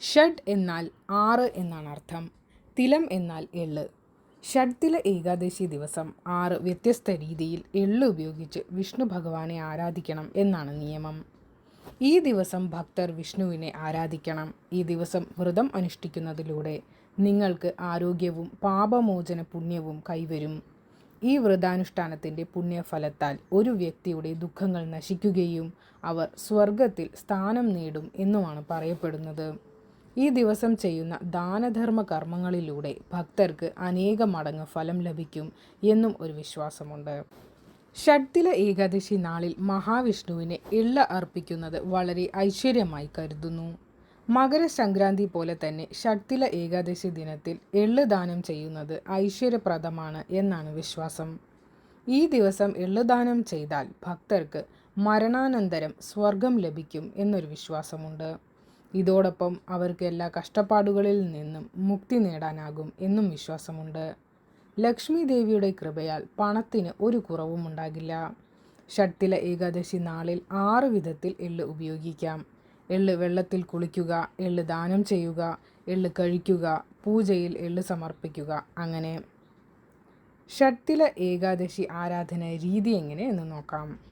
ഷഡ് എന്നാൽ ആറ് എന്നാണ് അർത്ഥം. തിലം എന്നാൽ എള്ള് ഷഡ്തില ഏകാദശി ദിവസം ആറ് വ്യത്യസ്ത രീതിയിൽ എള്ള് ഉപയോഗിച്ച് വിഷ്ണു ഭഗവാനെ ആരാധിക്കണം എന്നാണ് നിയമം. ഈ ദിവസം ഭക്തർ വിഷ്ണുവിനെ ആരാധിക്കണം. ഈ ദിവസം വ്രതം അനുഷ്ഠിക്കുന്നതിലൂടെ നിങ്ങൾക്ക് ആരോഗ്യവും പാപമോചന പുണ്യവും കൈവരും. ഈ വ്രതാനുഷ്ഠാനത്തിന്റെ പുണ്യഫലത്താൽ ഒരു വ്യക്തിയുടെ ദുഃഖങ്ങൾ നശിക്കുകയും അവർ സ്വർഗത്തിൽ സ്ഥാനം നേടും എന്നുമാണ് പറയപ്പെടുന്നത്. ഈ ദിവസം ചെയ്യുന്ന ദാനധർമ്മ കർമ്മങ്ങളിലൂടെ ഭക്തർക്ക് അനേക മടങ്ങ് ഫലം ലഭിക്കും എന്നും ഒരു വിശ്വാസമുണ്ട്. ഷഡ്തില ഏകാദശി നാളിൽ മഹാവിഷ്ണുവിനെ ഇള്ള അർപ്പിക്കുന്നത് വളരെ ഐശ്വര്യമായി കരുതുന്നു. മകരസംക്രാന്തി പോലെ തന്നെ ഷഡ്തില ഏകാദശി ദിനത്തിൽ എള്ള് ദാനം ചെയ്യുന്നത് ഐശ്വര്യപ്രദമാണ് എന്നാണ് വിശ്വാസം. ഈ ദിവസം എള്ള് ദാനം ചെയ്താൽ ഭക്തർക്ക് മരണാനന്തരം സ്വർഗം ലഭിക്കും എന്നൊരു വിശ്വാസമുണ്ട്. ഇതോടൊപ്പം അവർക്ക് എല്ലാ കഷ്ടപ്പാടുകളിൽ നിന്നും മുക്തി നേടാനാകും എന്നും വിശ്വാസമുണ്ട്. ലക്ഷ്മി ദേവിയുടെ കൃപയാൽ പണത്തിന് ഒരു കുറവും ഉണ്ടാകില്ല. ഷട്ടില ഏകാദശി നാളിൽ ആറ് വിധത്തിൽ എള്ള് ഉപയോഗിക്കാം. എള്ള് വെള്ളത്തിൽ കുളിക്കുക എള്ള് ദാനം ചെയ്യുക എള്ള് കഴിക്കുക പൂജയിൽ എള്ള് സമർപ്പിക്കുക അങ്ങനെ. ഷട്ടില ഏകാദശി ആരാധന രീതി എങ്ങനെ എന്ന് നോക്കാം.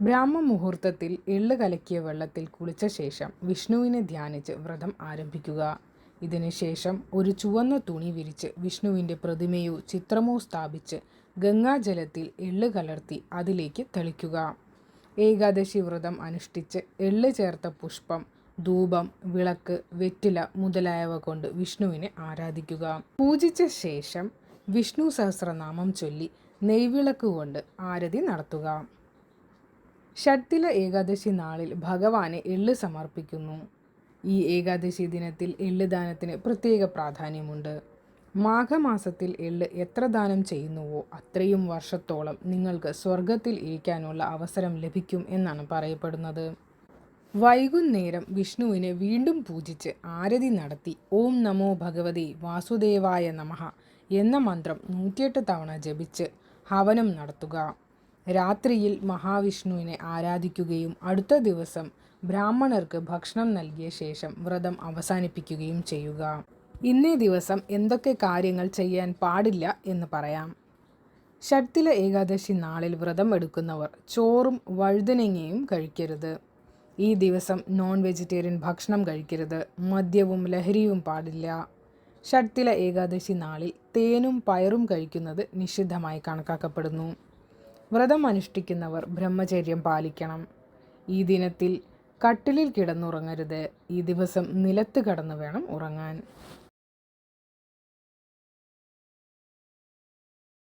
ബ്രാഹ്മ മുഹൂർത്തത്തിൽ എള്ള് കലക്കിയ വെള്ളത്തിൽ കുളിച്ച ശേഷം വിഷ്ണുവിനെ ധ്യാനിച്ച് വ്രതം ആരംഭിക്കുക. ഇതിനുശേഷം ഒരു ചുവന്ന തുണി വിരിച്ച് വിഷ്ണുവിന്റെ പ്രതിമയോ ചിത്രമോ സ്ഥാപിച്ച് ഗംഗാജലത്തിൽ എള്ള് കലർത്തി അതിലേക്ക് തെളിക്കുക. ഏകാദശി വ്രതം അനുഷ്ഠിച്ച് എള്ള് ചേർത്ത പുഷ്പം ധൂപം വിളക്ക് വെറ്റില മുതലായവ കൊണ്ട് വിഷ്ണുവിനെ ആരാധിക്കുക. പൂജിച്ച ശേഷം വിഷ്ണു സഹസ്രനാമം ചൊല്ലി നെയ്വിളക്ക് കൊണ്ട് ആരതി നടത്തുക. ഷട്ടില ഏകാദശി നാളിൽ ഭഗവാനെ എള്ള് സമർപ്പിക്കുന്നു. ഈ ഏകാദശി ദിനത്തിൽ എള്ള് ദാനത്തിന് പ്രത്യേക പ്രാധാന്യമുണ്ട്. മാഘമാസത്തിൽ എള്ള് എത്ര ദാനം ചെയ്യുന്നുവോ അത്രയും വർഷത്തോളം നിങ്ങൾക്ക് സ്വർഗത്തിൽ ഇരിക്കാനുള്ള അവസരം ലഭിക്കും എന്നാണ് പറയപ്പെടുന്നത്. വൈകുന്നേരം വിഷ്ണുവിനെ വീണ്ടും പൂജിച്ച് ആരതി നടത്തി ഓം നമോ ഭഗവതി വാസുദേവായ നമഃ എന്ന മന്ത്രം നൂറ്റിയെട്ട് തവണ ജപിച്ച് ഹവനം നടത്തുക. രാത്രിയിൽ മഹാവിഷ്ണുവിനെ ആരാധിക്കുകയും അടുത്ത ദിവസം ബ്രാഹ്മണർക്ക് ഭക്ഷണം നൽകിയ ശേഷം വ്രതം അവസാനിപ്പിക്കുകയും ചെയ്യുക. ഇന്നേ ദിവസം എന്തൊക്കെ കാര്യങ്ങൾ ചെയ്യാൻ പാടില്ല എന്ന് പറയാം. ഷഡ്തില ഏകാദശി നാളിൽ വ്രതം എടുക്കുന്നവർ ചോറും വഴുതനങ്ങയും കഴിക്കരുത്. ഈ ദിവസം നോൺ വെജിറ്റേറിയൻ ഭക്ഷണം കഴിക്കരുത്. മദ്യവും ലഹരിയും പാടില്ല. ഷഡ്തില ഏകാദശി നാളിൽ തേനും പയറും കഴിക്കുന്നത് നിഷിദ്ധമായി കണക്കാക്കപ്പെടുന്നു. വ്രതം അനുഷ്ഠിക്കുന്നവർ ബ്രഹ്മചര്യം പാലിക്കണം. ഈ ദിനത്തിൽ കട്ടിലിൽ കിടന്നുറങ്ങരുത്. ഈ ദിവസം നിലത്ത് കടന്നു വേണം ഉറങ്ങാൻ.